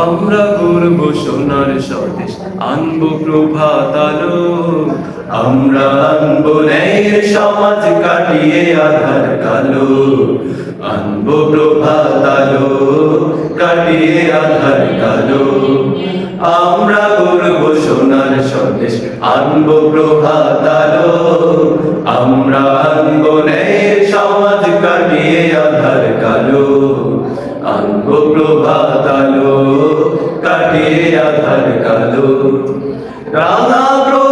আমরা গর্ব সোনার স্বদেশ, আনব প্রভাত আলো আমরা আনব ন্যায়ের সমাজ কাটিয়ে আধার কালো। আনব প্রভাত আলো কাটিয়ে আধার কালো। আমরা গর্ব সোনার স্বদেশ, আনব প্রভাত আলো আমরা আনব ন্যায়ের সমাজ কাটিয়ে আধার কালো। আনব প্রভাত আলো কাটিয়ে আধার কালো। রাধা প্রভাত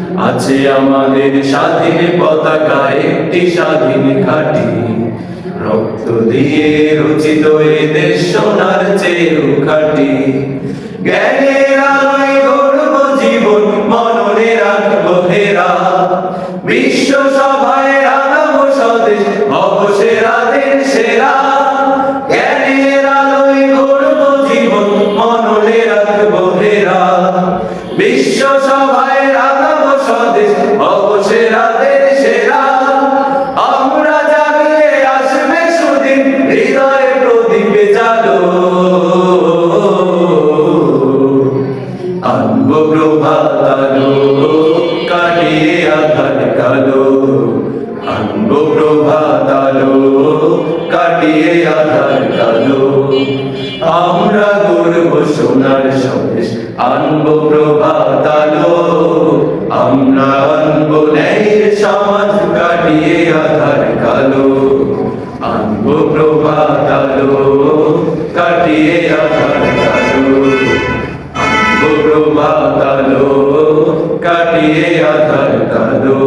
আছে আমাদের স্বাধীন পতাকা একটি স্বাধীন ঘাটি। রক্ত দিয়ে রচিত এ দেশ সোনার চেয়েও খাটি জ্ঞানের আলোয় গর্ব জীবন মননে রাখব হেরা। বিশ্ব সভায় রাঙাবো স্বদেশ অবসেরাদের সেরা। জ্ঞানের আলোয় গর্ব জীবন মননে রাখব হেরা। বিশ্ব সভায় আলো কাটিয়ে আধার কাটিয়ে আধার কালো। আমরা গর্ব সোনার স্বদেশ কাটিয়ে আধার কালো। আনব প্রভাত আলো বাতালো কাটিয়ে আধার কালো।